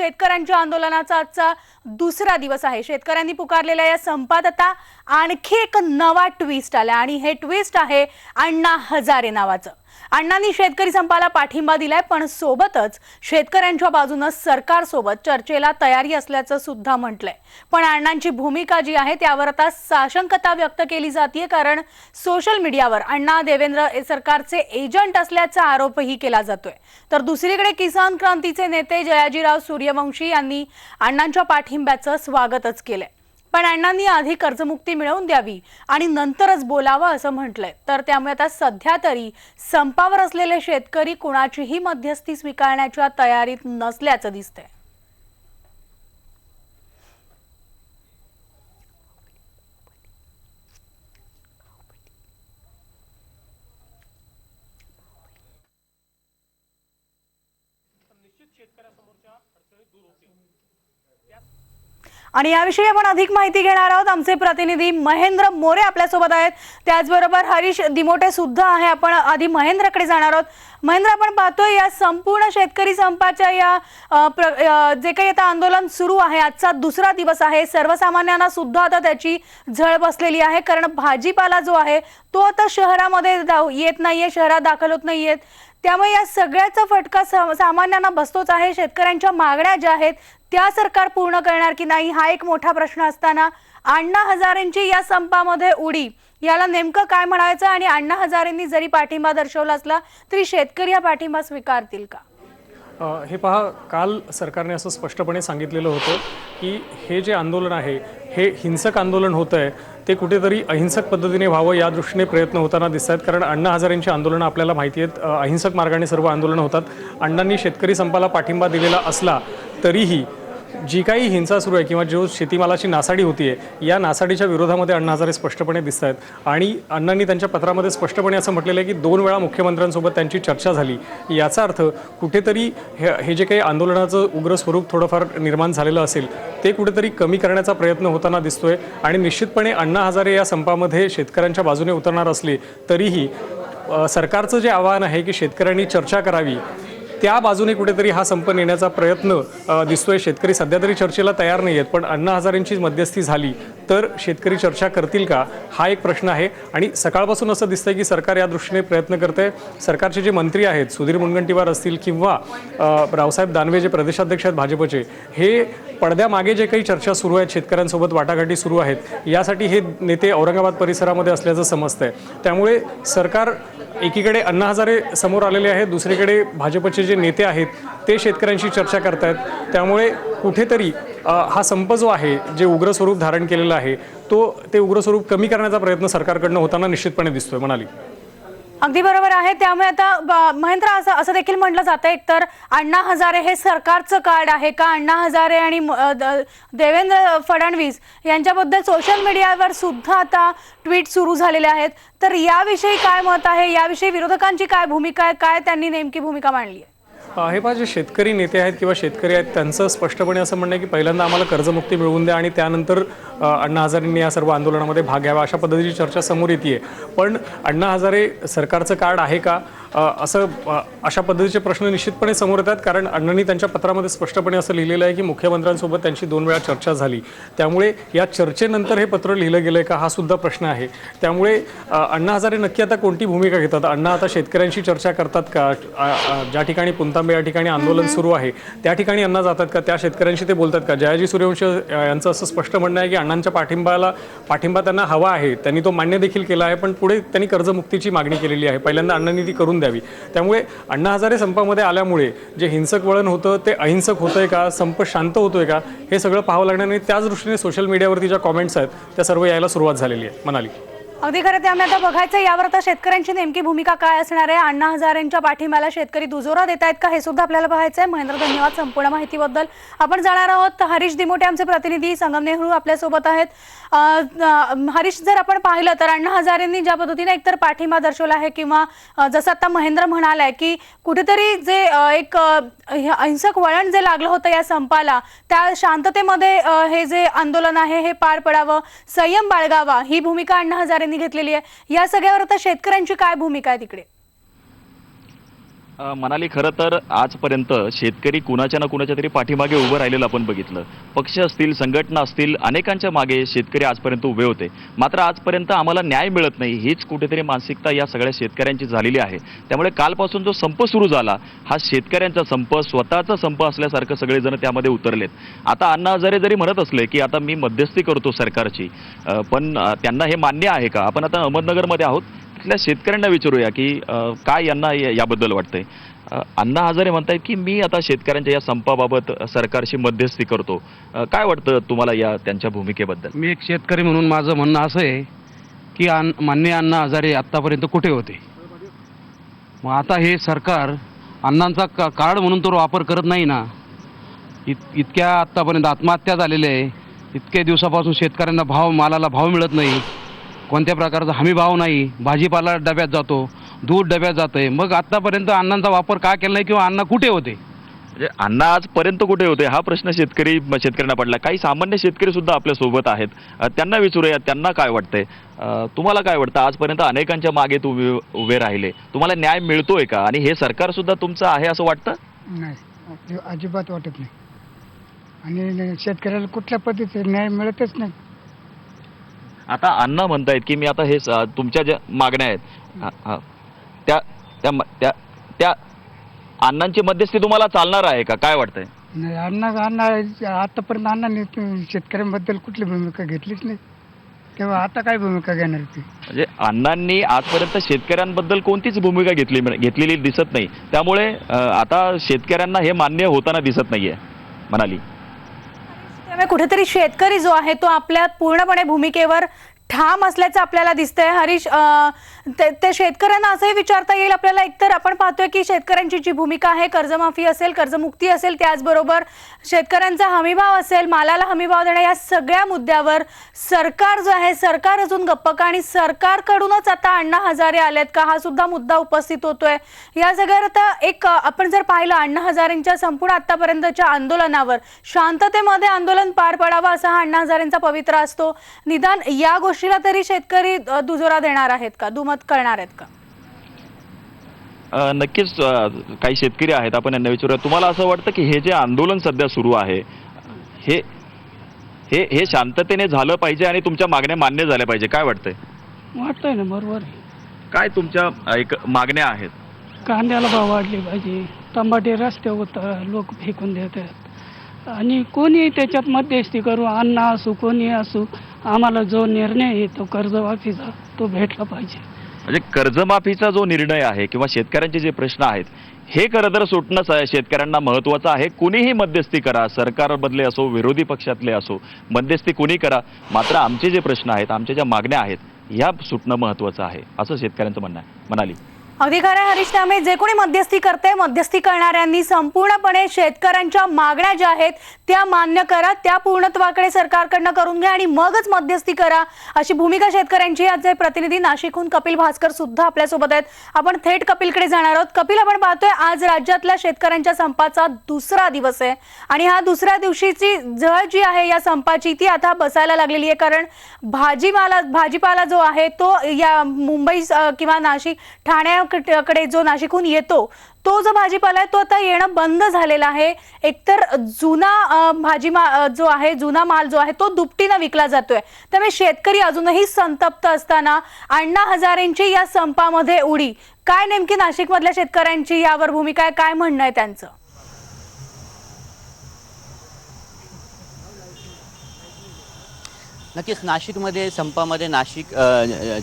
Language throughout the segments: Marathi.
शेतकऱ्यांच्या आंदोलनाचा आजचा दुसरा दिवस आहे. शेतकऱ्यांनी पुकारलेल्या या संपात आता आणखी एक नवा ट्विस्ट आला आणि हे ट्विस्ट आहे अण्णा हजारे नावाचं. अण्णांनी शेतकरी संपाला पाठिंबा दिलाय पण सोबतच शेतकऱ्यांच्या बाजूनं सरकारसोबत चर्चेला तयारी असल्याचं सुद्धा म्हटलंय. पण अण्णांची भूमिका जी आहे त्यावर आता साशंकता व्यक्त केली जाते कारण सोशल मीडियावर अण्णा देवेंद्र सरकारचे एजंट असल्याचा आरोपही केला जातोय. तर दुसरीकडे किसान क्रांतीचे नेते जयाजीराव सूर्यवंशी यांनी अण्णांच्या पाठिंब्याचं स्वागतच केलंय. पण अण्णांनी आधी कर्जमुक्ती मिळवून द्यावी आणि नंतरच बोलावं असं म्हटलंय. तर त्यामुळे आता सध्या तरी संपावर असलेले शेतकरी कुणाचीही मध्यस्थी स्वीकारण्याच्या तयारीत नसल्याचं दिसतंय. आणि याविषयी आपण अधिक माहिती घेणार आहोत. आमचे प्रतिनिधी महेंद्र मोरे आपल्यासोबत आहेत. त्याचबरोबर हरीश दिमोटे सुद्धा आहे. आपण आधी महेंद्रकडे जाणार आहोत. महेंद्र आपण पाहतोय या संपूर्ण शेतकरी संपाच्या या प्र- जे काही आता आंदोलन सुरू आहे. आजचा दुसरा दिवस आहे. सर्वसामान्यांना सुद्धा आता त्याची झळ बसलेली आहे. कारण भाजीपाला जो आहे तो आता शहरामध्ये येत नाहीये. शहरात दाखल होत नाहीयेत. त्यामुळे या सगळ्याचा फटका सामान्यांना बसतोच आहे. शेतकऱ्यांच्या मागण्या ज्या आहेत त्या सरकार पूर्ण करणार की नाही हा एक मोठा प्रश्न असताना अण्णा हजारेंची या संपामध्ये उडी याला नेमकं काय म्हणायचं आणि अण्णा हजारेंनी जरी पाठिंबा दर्शवला असला तरी शेतकरी हा पाठिंबा स्वीकारतील का? हे पहा काल सरकारने असं स्पष्टपणे सांगितलेलं होतं की हे जे आंदोलन आहे हे हिंसक आंदोलन होतं आहे ते कुठेतरी अहिंसक पद्धतीने व्हावं या दृष्टीने प्रयत्न होताना दिसत आहेत कारण अण्णा हजारेंची आंदोलनं आपल्याला माहिती आहेत अहिंसक मार्गाने सर्व आंदोलनं होतात. अण्णांनी शेतकरी संपाला पाठिंबा दिलेला असला तरीही जी काही हिंसा सुरू आहे किंवा जो शेतीमालाची नासाडी होतीये या नासाडीच्या विरोधामध्ये अण्णा हजारे स्पष्टपणे दिसत आहेत. आणि अण्णांनी त्यांच्या पत्रामध्ये स्पष्टपणे असं म्हटलेलं आहे की दोन वेळा मुख्यमंत्र्यांसोबत त्यांची चर्चा झाली. याचा अर्थ कुठेतरी हे हे जे काही आंदोलनाचं उग्र स्वरूप थोडंफार निर्माण झालेलं असेल ते कुठेतरी कमी करण्याचा प्रयत्न होताना दिसतोय. आणि निश्चितपणे अण्णा हजारे या संपामध्ये शेतकऱ्यांच्या बाजूने उतरणार असले तरीही सरकारचं जे आवाहन आहे की शेतकऱ्यांनी चर्चा करावी त्या बाजूने कुठेतरी हा संप नेण्याचा प्रयत्न दिसतोय. शेतकरी सध्या तरी चर्चेला तयार नाही आहेत पण अण्णा हजारेंची मध्यस्थी झाली तर शेतकरी चर्चा करतील का? हा एक प्रश्न आहे. आणि सकाळपासून असं दिसतंय की सरकार या दृष्टीने प्रयत्न करते सरकारचे जे मंत्री आहेत सुधीर मुनगंटीवार असतील किंवा रावसाहेब दानवे जे प्रदेशाध्यक्ष आहेत भाजपचे हे पडद्यामागे जे काही चर्चा सुरू आहेत शेतकऱ्यांसोबत वाटाघाटी सुरू आहेत यासाठी हे नेते औरंगाबाद परिसरामध्ये असल्याचं समजतंय. त्यामुळे सरकार एकीकडे अण्णा हजारे समोर आलेले आहेत दुसरीकडे भाजपचे जे नेते आहेत ते शेतकऱ्यांशी चर्चा करतायत. त्यामुळे कुठेतरी हा संप जो आहे जे उग्र स्वरूप धारण केलेलं आहे तो ते उग्र स्वरूप कमी करण्याचा प्रयत्न सरकारकडनं होताना निश्चितपणे दिसतोय म्हणाली. अगदी बरोबर आहे. त्यामुळे आता महेंद्र असं असं देखील म्हटलं जातं एक तर अण्णा हजारे हे सरकारचं कार्ड आहे का? अण्णा हजारे आणि म- द- देवेंद्र फडणवीस यांच्याबद्दल सोशल मीडियावर सुद्धा आता ट्विट सुरू झालेले आहेत. तर याविषयी काय मत आहे? याविषयी विरोधकांची काय भूमिका आहे? काय त्यांनी नेमकी भूमिका मांडली आहे? हे पहा जे शेतकरी नेते आहेत किंवा शेतकरी आहेत त्यांचं स्पष्टपणे असं म्हणणं आहे की पहिल्यांदा आम्हाला कर्जमुक्ती मिळवून द्या आणि त्यानंतर अण्णा हजारेंनी या सर्व आंदोलनामध्ये भाग घ्यावा अशा पद्धतीची चर्चा समोर येते पण अण्णा हजारे सरकारचं कार्ड आहे का? असं अशा पद्धतीचे प्रश्न निश्चितपणे समोर येतात कारण अण्णांनी त्यांच्या पत्रामध्ये स्पष्टपणे असं लिहिलेलं आहे की मुख्यमंत्र्यांसोबत त्यांची दोन वेळा चर्चा झाली. त्यामुळे या चर्चेनंतर हे पत्र लिहिलं गेलं आहे का? हा सुद्धा प्रश्न आहे. त्यामुळे अण्णा हजारे नक्की आता कोणती भूमिका घेतात? अण्णा आता शेतकऱ्यांशी चर्चा करतात का? ज्या ठिकाणी पुंतांबे या ठिकाणी आंदोलन सुरू आहे. त्या ठिकाणी अण्णा जातात का? त्या शेतकऱ्यांशी ते बोलतात का? जयाजी सूर्यवंशी यांचं असं स्पष्ट म्हणणं आहे की अण्णांच्या पाठिंबाला पाठिंबा त्यांना हवा आहे. त्यांनी तो मान्य देखील केला आहे पण पुढे त्यांनी कर्जमुक्तीची मागणी केलेली आहे. पहिल्यांदा अण्णांनी ती करून द्यावी. त्यामुळे अण्णा हजारे संपामध्ये आल्यामुळे जे हिंसक वळण होतं ते अहिंसक होतंय का? संप शांत होतोय का? हे सगळं पाहावं लागणार आणि त्याच दृष्टीने सोशल मीडियावरती ज्या कॉमेंट्स आहेत त्या सर्व यायला सुरुवात झालेली आहे. म्हणाली अगदी खरं आम्ही आता बघायचं यावर आता शेतकऱ्यांची नेमकी भूमिका काय असणार आहे? अण्णा हजारेंच्या पाठिंब्याला शेतकरी दुजोरा देत आहेत का? हे सुद्धा आपल्याला पाहायचं आहे महेंद्र धन्यवाद संपूर्ण माहितीबद्दल. आपण जाणार आहोत हरीश दिमोटे आमचे प्रतिनिधी. संगम नेहरू आपल्यासोबत आहेत. हरीश जर आपण पाहिलं तर अण्णा हजारेंनी ज्या पद्धतीने एकतर पाठिंबा दर्शवला आहे किंवा जसं आता महेंद्र म्हणालाय की कुठेतरी जे एक अहिंसक वळण जे लागलं होतं या संपाला त्या शांततेमध्ये हे जे आंदोलन आहे हे पार पडावं संयम बाळगावा ही भूमिका अण्णा यांनी घेतलेली आहे. या सगळ्यावर आता शेतकऱ्यांची काय भूमिका आहे तिकडे? मनाली म्हणाली खरं तर आजपर्यंत शेतकरी कुणाच्या ना कुणाच्या तरी पाठीमागे उभं राहिलेलं आपण बघितलं. पक्ष असतील संघटना असतील अनेकांच्या मागे शेतकरी आजपर्यंत उभे होते. मात्र आजपर्यंत आम्हाला न्याय मिळत नाही हीच कुठेतरी मानसिकता या सगळ्या शेतकऱ्यांची झालेली आहे. त्यामुळे कालपासून जो संप सुरू झाला हा शेतकऱ्यांचा संप स्वतःचा संप असल्यासारखं सगळेजण त्यामध्ये उतरलेत. आता अण्णा हजारे जरी म्हणत असले की आता मी मध्यस्थी करतो सरकारची पण त्यांना हे मान्य आहे का? आपण आता अहमदनगरमध्ये आहोत. तिथल्या शेतकऱ्यांना विचारूया की काय यांना याबद्दल वाटतंय? अण्णा हजारे म्हणतायत की मी आता शेतकऱ्यांच्या या संपाबाबत सरकारशी मध्यस्थी करतो. काय वाटतं तुम्हाला या त्यांच्या भूमिकेबद्दल? मी एक शेतकरी म्हणून माझं म्हणणं असं आहे की मान्य अण्णा हजारे आत्तापर्यंत कुठे होते? मग आता हे सरकार अण्णांचा का कार्ड म्हणून तर वापर करत नाही ना. इत इतक्या आत्तापर्यंत आत्महत्या झालेल्या आहे. इतक्या दिवसापासून शेतकऱ्यांना भाव मालाला भाव मिळत नाही. कोणत्या प्रकारचा हमी भाव नाही भाजीपाला डब्यात जातो दूध डब्यात जातं आहे मग आत्तापर्यंत अण्णांचा वापर का केला नाही किंवा अण्णा कुठे होते? म्हणजे अण्णा आजपर्यंत कुठे होते हा प्रश्न शेतकरी शेतकऱ्यांना पडला. काही सामान्य शेतकरी सुद्धा आपल्यासोबत आहेत. त्यांना विचारूया त्यांना काय वाटतंय? तुम्हाला काय वाटतं? आजपर्यंत अनेकांच्या मागे तुम्ही उभे राहिले. तुम्हाला न्याय मिळतोय का? आणि हे सरकार सुद्धा तुमचं आहे असं वाटतं? नाही. अजि- अजिबात वाटत नाही. आणि शेतकऱ्याला कुठल्या पद्धतीने न्याय मिळतच नाही. आता अण्णा म्हणतायत की मी आता हे तुमच्या ज्या मागण्या आहेत. त्या त्या त्या त्या अण्णांची मध्यस्थी तुम्हाला चालणार आहे का? काय वाटतंय? नाही अण्णा अण्णा आतापर्यंत अण्णांनी तू- शेतकऱ्यांबद्दल कुठली भूमिका घेतलीच नाही. तेव्हा आता काय भूमिका घेणार ती? म्हणजे अण्णांनी आजपर्यंत शेतकऱ्यांबद्दल कोणतीच भूमिका घेतली घेतलेली दिसत नाही. त्यामुळे आता शेतकऱ्यांना हे मान्य होताना दिसत नाहीये म्हणाली. त्यामुळे कुठेतरी शेतकरी जो आहे तो आपल्या पूर्णपणे भूमिकेवर ठाम असल्याचं आपल्याला दिसतंय. हरीश ते ते शेतकऱ्यांना असंही विचारता येईल आपल्याला एकतर. आपण पाहतोय की शेतकऱ्यांची जी भूमिका आहे कर्जमाफी असेल कर्जमुक्ती असेल त्याचबरोबर शेतकऱ्यांचा हमीभाव असेल मालाला हमीभाव देणं या सगळ्या मुद्द्यावर सरकार जो आहे सरकार अजून गप्प का? आणि सरकारकडूनच आता अण्णा हजारे आलेत का? हा सुद्धा मुद्दा उपस्थित होतोय. या सगळ्यावर आता एक आपण जर पाहिलं अण्णा हजारेंच्या संपूर्ण आतापर्यंतच्या आंदोलनावर शांततेमध्ये आंदोलन पार पडावं असा हा अण्णा हजारेंचा पवित्रा असतो. निदान या गोष्टी गोष्टीला तरी शेतकरी दुजोरा देणार आहेत का? दुमत करणार आहेत का? नक्कीच काही शेतकरी आहेत आपण यांना विचारूया. तुम्हाला असं वाटतं की हे जे आंदोलन सध्या सुरू आहे हे हे हे शांततेने झालं पाहिजे आणि तुमच्या मागण्या मान्य झाल्या पाहिजे? काय वाटतंय? वाटतंय ना बरोबर. काय तुमच्या एक मागण्या आहेत? कांद्याला भाव वाढले पाहिजे. टमाटे रस्त्यावर लोक फेकून देतात. आणि कोणी त्याच्यात मध्यस्थी करू अण्णा असू कोणी असू आम्हाला जो निर्णय येतो कर्जमाफीचा तो भेटला पाहिजे. म्हणजे कर्जमाफीचा जो निर्णय आहे किंवा शेतकऱ्यांचे जे प्रश्न आहेत हे खरं तर सुटणं शेतकऱ्यांना महत्त्वाचं आहे. कुणीही मध्यस्थी करा सरकारमधले असो विरोधी पक्षातले असो मध्यस्थी कुणी करा. मात्र आमचे जे प्रश्न आहेत आमच्या ज्या मागण्या आहेत ह्या सुटणं महत्त्वाचं आहे असं शेतकऱ्यांचं म्हणणं आहे. म्हणाली अगदी खरं आहे, हरीश. त्यामुळे जे कोणी मध्यस्थी करते मध्यस्थी करणाऱ्यांनी संपूर्णपणे शेतकऱ्यांच्या मागण्या ज्या आहेत त्या मान्य करा. त्या पूर्णत्वाकडे सरकारकडनं करून घ्या आणि मगच मध्यस्थी करा अशी भूमिका शेतकऱ्यांची आज जे प्रतिनिधी नाशिकहून कपिल भास्कर सुद्धा आपल्यासोबत आहेत. आपण थेट कपिलकडे जाणार आहोत. कपिल आपण पाहतोय आज राज्यातल्या शेतकऱ्यांच्या संपाचा दुसरा दिवस आहे आणि हा दुसऱ्या दिवशीची झळ जी आहे या संपाची ती आता बसायला लागलेली आहे. कारण भाजीमाला भाजीपाला जो आहे तो या मुंबई किंवा नाशिक ठाण्या कडे जो नाशिकहून येतो तो जो भाजीपाला आहे तो आता येणं बंद झालेला आहे. एकतर जुना भाजी जो आहे जुना माल जो आहे तो दुपटीनं विकला जातोय. त्यामुळे शेतकरी अजूनही संतप्त असताना अण्णा हजारेंची या संपामध्ये उडी. काय नेमकी नाशिकमधल्या शेतकऱ्यांची यावर भूमिका आहे? काय म्हणणं आहे त्यांचं? नक्कीच नाशिकमध्ये संपामध्ये नाशिक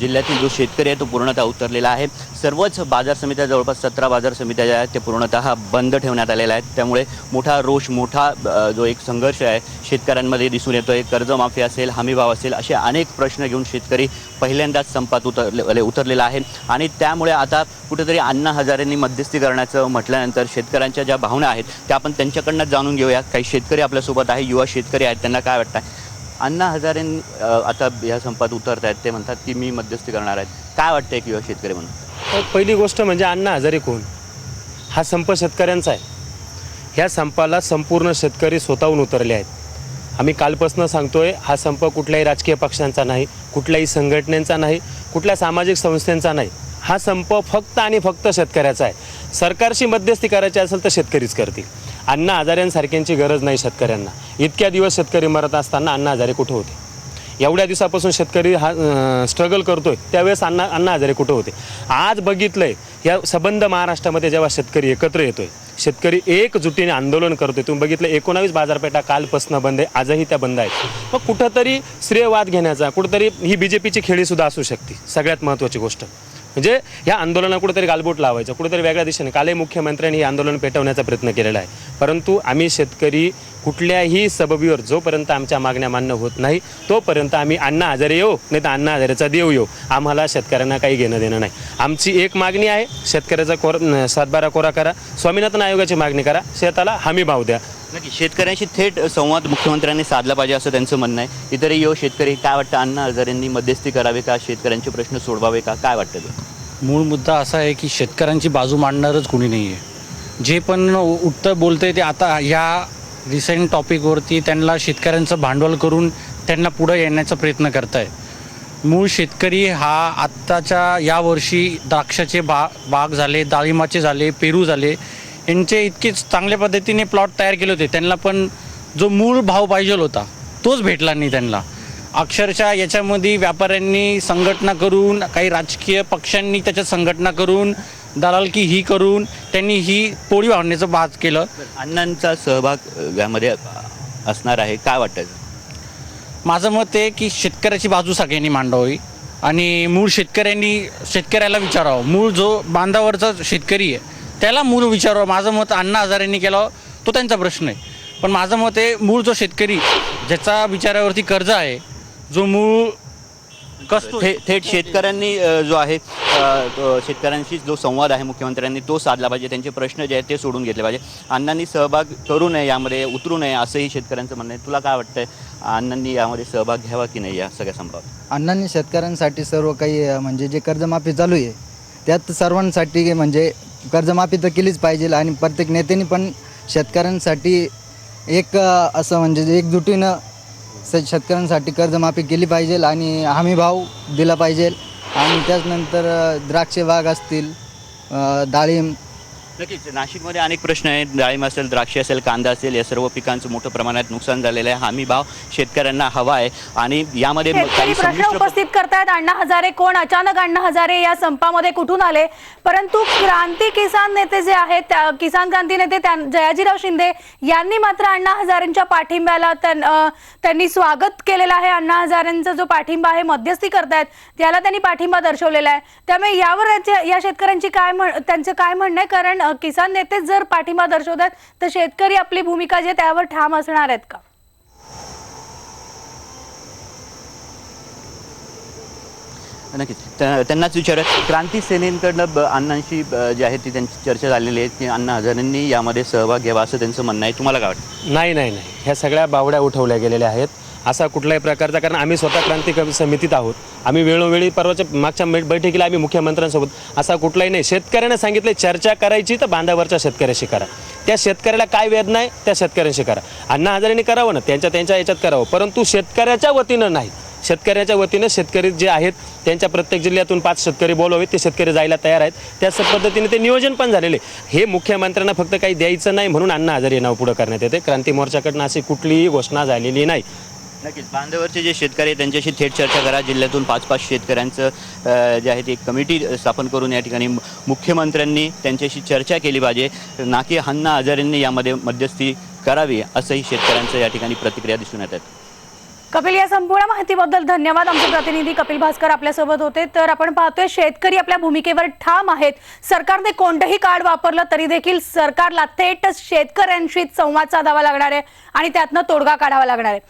जिल्ह्यातील जो शेतकरी आहे तो पूर्णतः उतरलेला आहे. सर्वच बाजार समित्या जवळपास सतरा बाजार समित्या ज्या आहेत ते पूर्णतः बंद ठेवण्यात आलेल्या आहेत. त्यामुळे मोठा रोष मोठा जो एक संघर्ष आहे शेतकऱ्यांमध्ये दिसून येतोय. कर्जमाफी असेल हमीभाव असेल असे अनेक प्रश्न घेऊन शेतकरी पहिल्यांदाच संपात उतरले उतरलेला आहे. आणि त्यामुळे आता कुठेतरी अण्णा हजारेंनी मध्यस्थी करण्याचं म्हटल्यानंतर शेतकऱ्यांच्या ज्या भावना आहेत त्या आपण त्यांच्याकडनं जाणून घेऊया. काही शेतकरी आपल्यासोबत आहे युवा शेतकरी आहेत त्यांना काय वाटतं अण्णा हजारे आता या संपात उतरत आहेत ते म्हणतात की मी मध्यस्थी करणार आहेत. काय वाटतं एक युवा शेतकरी म्हणून? पहिली गोष्ट म्हणजे अण्णा हजारे कोण? हा संप शेतकऱ्यांचा आहे. ह्या संपाला संपूर्ण शेतकरी स्वतःहून उतरले आहेत. आम्ही कालपासून सांगतोय हा संप कुठल्याही राजकीय पक्षांचा नाही कुठल्याही संघटनेचा नाही कुठल्या सामाजिक संस्थांचा नाही. हा संप फक्त आणि फक्त शेतकऱ्याचा आहे. सरकारशी मध्यस्थी करायची असेल तर शेतकरीच करतील. अण्णा हजाऱ्यांसारख्यांची गरज नाही शेतकऱ्यांना. इतक्या दिवस शेतकरी मरत असताना अण्णा हजारे कुठं होते? एवढ्या दिवसापासून शेतकरी हा स्ट्रगल करतोय. त्यावेळेस अण्णा अण्णा हजारे कुठं होते? आज बघितलंय या सबंध महाराष्ट्रामध्ये जेव्हा शेतकरी एकत्र येतोय शेतकरी एकजुटीने आंदोलन करतोय तुम्ही बघितलं एकोणावीस बाजारपेठा कालपासून बंद आहे आजही त्या बंद आहेत. मग कुठंतरी श्रेयवाद घेण्याचा कुठंतरी ही बी जे पीची खेळीसुद्धा असू शकते सगळ्यात महत्त्वाची गोष्ट. म्हणजे ह्या आंदोलना कुठेतरी गालबोट लावायचं कुठेतरी वेगळ्या दिशेने. कालही मुख्यमंत्र्यांनी हे आंदोलन पेटवण्याचा प्रयत्न केलेला आहे. परंतु आम्ही शेतकरी कुठल्याही सबबीवर जोपर्यंत आमच्या मागण्या मान्य होत नाही तोपर्यंत आम्ही अण्णा हजारे येऊ नाही तर अण्णा हजारेचा देव येऊ. आम्हाला शेतकऱ्यांना काही घेणं देणं नाही. आमची एक मागणी आहे शेतकऱ्याचा कोर सातबारा कोरा करा स्वामीनाथन आयोगाची मागणी करा शेताला हमी भाव द्या. नक्की शेतकऱ्यांशी थेट संवाद मुख्यमंत्र्यांनी साधला पाहिजे असं त्यांचं म्हणणं आहे. इतरही यो शेतकरी काय वाटतं? अण्णा हजारेंनी मध्यस्थी करावे का? शेतकऱ्यांचे प्रश्न सोडवावे का? काय वाटतं ते? मूळ मुद्दा असा आहे की शेतकऱ्यांची बाजू मांडणारच कोणी नाही आहे. जे पण उत्तर बोलतंय ते आता ह्या रिसेंट टॉपिकवरती त्यांना शेतकऱ्यांचं भांडवल करून त्यांना पुढं येण्याचा प्रयत्न करत आहे मूळ शेतकरी हा आत्ताच्या यावर्षी द्राक्षाचे बा बाग झाले डाळिंबाचे झाले पेरू झाले यांचे इतकेच चांगल्या पद्धतीने प्लॉट तयार केले होते. त्यांना पण जो मूळ भाव पाहिजे होता तोच भेटला नाही त्यांना. अक्षरशः याच्यामध्ये व्यापाऱ्यांनी संघटना करून काही राजकीय पक्षांनी त्याच्यात संघटना करून दलालकी ही करून त्यांनी ही पोळी वाढण्याचं बाज केलं. अण्णांचा सहभाग यामध्ये असणार आहे काय वाटतं? माझं मत आहे की शेतकऱ्याची बाजू सगळ्यांनी मांडावी आणि मूळ शेतकऱ्यांनी शेतकऱ्याला विचारावं. मूळ जो बांधावरचा शेतकरी आहे त्याला मूळ विचारावं माझं मत अण्णा हजारेंनी केलं तो त्यांचा प्रश्न आहे. पण माझं मत आहे मूळ जो शेतकरी ज्याचा विचारावरती कर्ज आहे जो मूळ कसतो थे थेट शेतकऱ्यांनी जो आहे शेतकऱ्यांशी जो संवाद आहे मुख्यमंत्र्यांनी तो साधला पाहिजे. त्यांचे प्रश्न जे आहेत ते सोडून घेतले पाहिजे. अण्णांनी सहभाग करू नये यामध्ये उतरू नये असंही शेतकऱ्यांचं म्हणणं आहे. तुला काय वाटतंय? अण्णांनी यामध्ये सहभाग घ्यावा की नाही या सगळ्या संभावात अण्णांनी शेतकऱ्यांसाठी सर्व काही अ, म्हणजे जे कर्जमाफी चालू आहे त्यात सर्वांसाठी म्हणजे कर्जमाफी तर केलीच पाहिजे आणि प्रत्येक नेत्यांनी पण शेतकऱ्यांसाठी एक असं म्हणजे एकजुटीनं स शेतकऱ्यांसाठी कर्जमाफी केली पाहिजे आणि हमी भाव दिला पाहिजे. आणि त्याचनंतर द्राक्षे बाग असतील डाळिंब नक्कीच नाशिकमध्ये अनेक प्रश्न आहेत. डाळिंब असेल द्राक्षे असेल कांदा असेल या सर्व पिकांचं मोठं प्रमाणात नुकसान झालेलं आहे. हमी भाव शेतकऱ्यांना हवा आहे. आणि यामध्ये काही प्रश्न उपस्थित करतायत. अण्णा हजारे कोण? अचानक अण्णा हजारे या संपामध्ये कुठून आले? परंतु क्रांती किसान नेते जे आहेत किसान क्रांती नेते जयाजीराव शिंदे यांनी मात्र अण्णा हजारेंच्या पाठिंब्याला त्यांनी स्वागत केलेलं आहे. अण्णा हजारेंचा जो पाठिंबा आहे मध्यस्थी करतायत त्याला त्यांनी पाठिंबा दर्शवलेला आहे. त्यामुळे यावर या शेतकऱ्यांची काय म्हण त्यांचं काय म्हणणं आहे? कारण किसान नेते जर पाठिंबा दर्शवतात तर शेतकरी आपली भूमिका जी त्यावर ठाम असणार आहेत का? नक्कीच. त्या- त्यांनाच विचारत क्रांती सेनेकडनं अण्णांशी जी आहे ती त्यांची चर्चा झालेली आहे की अण्णा हजारेंनी यामध्ये सहभाग घ्यावा असं त्यांचं म्हणणं आहे. तुम्हाला काय वाटतं? नाही नाही नाही. ह्या सगळ्या बावड्या उठवल्या गेलेल्या आहेत. असा कुठल्याही प्रकारचा कारण आम्ही स्वतः क्रांती समितीत आहोत. आम्ही वेळोवेळी परवाच्या मागच्या बैठकीला आम्ही मुख्यमंत्र्यांसोबत असा कुठलाही नाही. शेतकऱ्यांना सांगितलं चर्चा करायची तर बांधावरच्या शेतकऱ्याशी करा. त्या शेतकऱ्याला काय वेदना आहे त्या शेतकऱ्यांशी करा. अण्णा हजारेने करावं ना त्यांच्या त्यांच्या याच्यात करावं. परंतु शेतकऱ्याच्या वतीनं नाही. शेतकऱ्याच्या वतीनं शेतकरी जे आहेत त्यांच्या प्रत्येक जिल्ह्यातून पाच शेतकरी बोलवावेत ते शेतकरी जायला तयार आहेत. त्याच पद्धतीने ते नियोजन पण झालेले हे मुख्यमंत्र्यांना फक्त काही द्यायचं नाही म्हणून अण्णा हजारे नाव पुढं करण्यात येते. क्रांती मोर्चाकडनं अशी कुठलीही घोषणा झालेली नाही. नक्कीच. बांधावरचे जे शेतकरी आहेत त्यांच्याशी थेट चर्चा करा. जिल्ह्यातून पाच पाच शेतकऱ्यांचं जे आहे ते एक कमिटी स्थापन करून या ठिकाणी मुख्यमंत्र्यांनी त्यांच्याशी चर्चा केली पाहिजे. ना की अण्णा हजारेंनी यामध्ये मध्यस्थी करावी असंही शेतकऱ्यांचं या ठिकाणी प्रतिक्रिया दिसून येत आहेत. कपिल या संपूर्ण माहितीबद्दल धन्यवाद. आमचे प्रतिनिधी कपिल भास्कर आपल्यासोबत होते. तर आपण पाहतोय शेतकरी आपल्या भूमिकेवर ठाम आहेत. सरकारने कोणतंही कार्ड वापरलं तरी देखील सरकारला थेट शेतकऱ्यांशी संवाद साधावा लागणार आहे आणि त्यातनं तोडगा काढावा लागणार आहे.